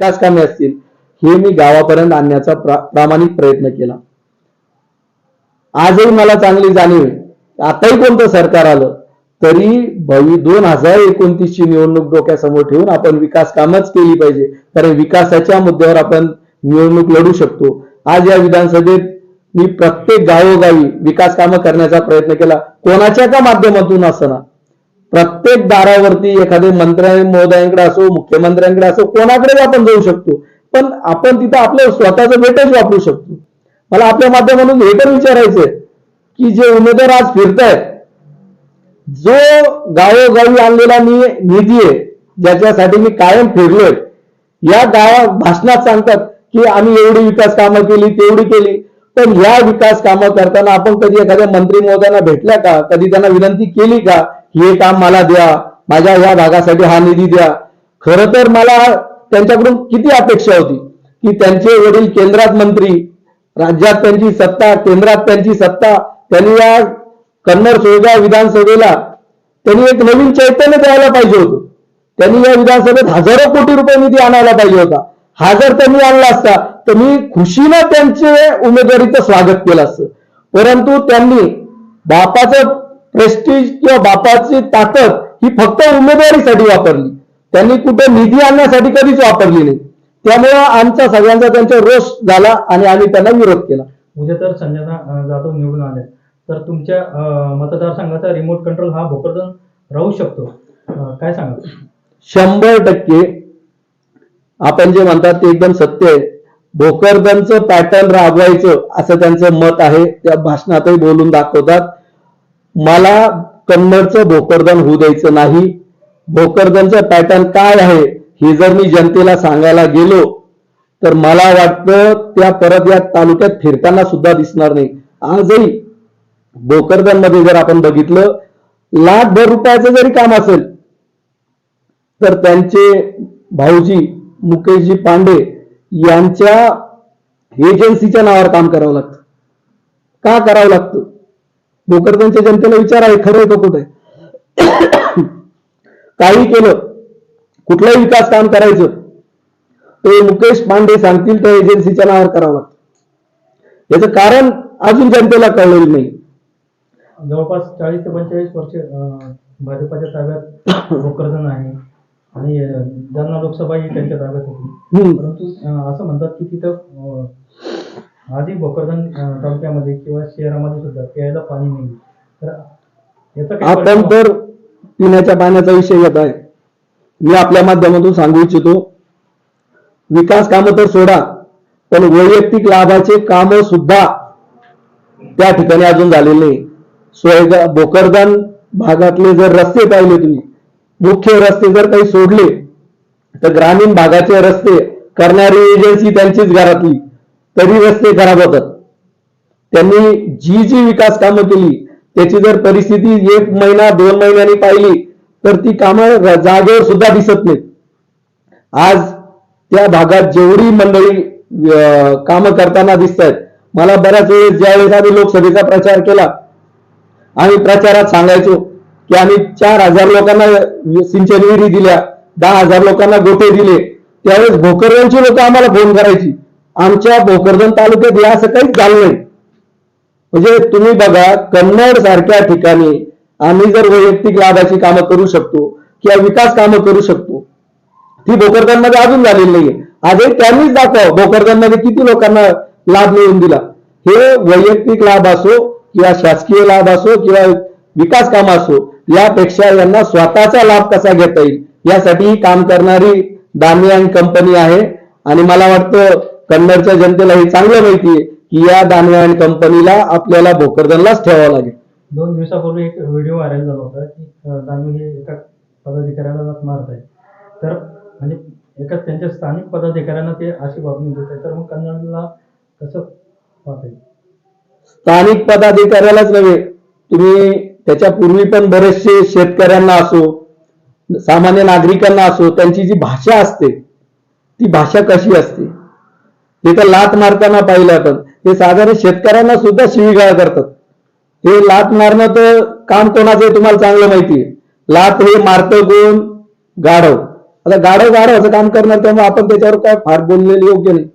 विकास कामे असतील हे मी गावापर्यंत आणण्याचा प्रा- प्रामाणिक प्रयत्न केला. आजही मला चांगली जाणीव आहे. आताही कोणतं सरकार आलं तरी भवी दोन हजार एकोणतीस ची निवडणूक डोक्यासमोर ठेवून आपण विकास कामच केली पाहिजे. कारण विकासाच्या मुद्द्यावर आपण निवडणूक लढू शकतो. आज या विधानसभेत मी प्रत्येक गावोगावी विकास कामं करण्याचा प्रयत्न केला. कोणाच्या का माध्यमातून असना? प्रत्येक दारावरती एखादे मंत्री महोदयांकडे असो मुख्यमंत्र्यांकडे असो कोणाकडे आपण जाऊ शकतो. पण आपण तिथं आपलं स्वतःचं भेटच वापरू शकतो. मला आपल्या माध्यमातून हे पण विचारायचंय की जे उमेदवार आज फिरतायत जो गावोगावी आणलेला मी निधी आहे ज्याच्यासाठी मी कायम फिरलोय या गावा भाषणात सांगतात की आम्ही एवढी विकास कामं केली तेवढी केली पण या विकास कामं करताना आपण कधी एखाद्या मंत्री महोदयांना भेटल्या का? कधी त्यांना विनंती केली का? हे काम मला द्या माझ्या या भागासाठी हा निधी द्या. खरं तर मला त्यांच्याकडून किती अपेक्षा होती? की त्यांचे वडील केंद्रात मंत्री राज्यात त्यांची सत्ता केंद्रात त्यांची सत्ता त्यांनी या कन्नड सोयगाव विधानसभेला त्यांनी एक नवीन चैतन्य द्यायला पाहिजे होतं. त्यांनी या विधानसभेत हजारो कोटी रुपये निधी आणायला पाहिजे होता. हा जर त्यांनी आणला असता तर मी खुशीनं त्यांचे उमेदवारीचं स्वागत केलं असतं. परंतु त्यांनी बापाचं प्रेस्टिज किंवा बापाची ताकद ही फक्त उमेदवारीसाठी वापरली. त्यांनी कुठे निधी आणण्यासाठी कधीच वापरली नाही. त्यामुळं आमचा सगळ्यांचा त्यांचा रोष झाला आणि आम्ही त्यांना विरोध केला. उद्या तर संजना अं, जाधव निवडून आले. तर तुमच्या मतदारसंघाचा रिमोट कंट्रोल हा भोकरदन राहू शकतो. काय सांगा शंभर टक्के. आपण जे म्हणतात ते एकदम सत्य आहे. भोकरदनचं पॅटर्न राबवायचं असं त्यांचं मत आहे. त्या भाषणातही बोलून दाखवतात. मला कन्नडचं भोकरदन होऊ द्यायचं नाही. भोकरदनचं पॅटर्न काय आहे हे जर मी जनतेला सांगायला गेलो तर मला वाटतं त्या परत या तालुक्यात फिरताना सुद्धा दिसणार नाही. आजही भोकरदनमध्ये जर आपण बघितलं लाखभर रुपयाचं जरी काम असेल तर त्यांचे भाऊजी मुकेशजी पांडे यांच्या एजन्सीच्या नावावर काम करावं लागतं. का करावं लागतं? भोकरदनच्या जनतेला विचार आहे खरं का कुठे काही केलं कुठलंही विकास काम करायचं ते मुकेश पांडे सांगतील त्या एजन्सीच्या नावावर करावं लागतं. याचं कारण अजून जनतेला कळलेलं नाही. जवळपास चाळीस ते पंचेचाळीस वर्ष भाजपाच्या ताब्यात भोकरदन आहे. आणि जालना लोकसभा ही त्यांच्या ताब्यात होती. परंतु असं म्हणतात की तिथं आधी भोकरदन तालुक्यामध्ये किंवा शहरामध्ये सुद्धा प्यायला पाणी नाही. तर याचा आपण परिणाम- तर पिण्याच्या पाण्याचा विषय येत आहे. मी आपल्या माध्यमातून सांगू इच्छितो विकास कामं तर सोडा पण वैयक्तिक लाभाचे काम सुद्धा त्या ठिकाणी अजून झालेले नाही. सोयगा भोकरदान भागातले जर रस्ते पाहिले तुम्ही मुख्य रस्ते जर काही सोडले तर ग्रामीण भागाचे रस्ते करणारी एजन्सी त्यांचीच घरातली. तरी रस्ते खराब होतात. त्यांनी जी जी विकास कामं केली त्याची जर परिस्थिती एक महिना दोन महिन्यांनी पाहिली तर ती कामं जागेवर सुद्धा दिसत नाहीत. आज त्या भागात जेवढी मंडळी कामं करताना दिसत आहेत मला बऱ्याच वेळेस ज्यावेळेस आम्ही लोकसभेचा प्रचार केला आम्ही प्रचारात सांगायचो की आम्ही चार हजार लोकांना सिंचन विहिरी दिल्या दहा हजार लोकांना गोटे दिले त्यावेळेस भोकरदनची लोक आम्हाला फोन करायची. आमच्या भोकरदन तालुक्यात या असं काहीच झालं नाही. म्हणजे तुम्ही बघा कन्नड सारख्या ठिकाणी आम्ही जर वैयक्तिक लाभाची कामं करू शकतो किंवा विकास कामं करू शकतो ती भोकरदनमध्ये अजून झालेली नाहीये. आजही त्यांनीच दाखव भोकरदनमध्ये किती लोकांना लाभ मिळवून दिला. हे वैयक्तिक लाभ असो किंवा शासकीय लाभ असो किंवा विकास काम असो यापेक्षा यांना स्वतःचा लाभ कसा घेता येईल? यासाठी काम करणारी दामियान कंपनी आहे. आणि मला वाटतं कन्नडच्या जनतेला हे चांगलं माहिती आहे की या दामियान कंपनीला आपल्याला भोकरदनलाच ठेवावं लागेल. दोन दिवसापूर्वी एक व्हिडिओ व्हायरल झाला होता की दानवे हे एका पदाधिकाऱ्याला मारत आहे तर म्हणजे एका त्यांच्या स्थानिक पदाधिकाऱ्यांना ते अशी वागणूक देत आहे तर मग कन्नडला कसं पाहता येईल स्थानिक पदाधिकाऱ्यालाच नव्हे तुम्ही त्याच्या पूर्वी पण बरेचसे शेतकऱ्यांना असो सामान्य नागरिकांना असो त्यांची जी भाषा असते ती भाषा कशी असते? तिथं लात मारताना पाहिलं आपण. ते साधारण शेतकऱ्यांना सुद्धा शिवीगाळ करतात. हे लात मारणं तर काम कोणाचं आहे तुम्हाला चांगलं माहिती आहे. लात हे मारतं कोण गाढव. आता गाढव गाढवच काम करणार त्यामुळे आपण त्याच्यावर काय फार बोललेलं योग्य नाही.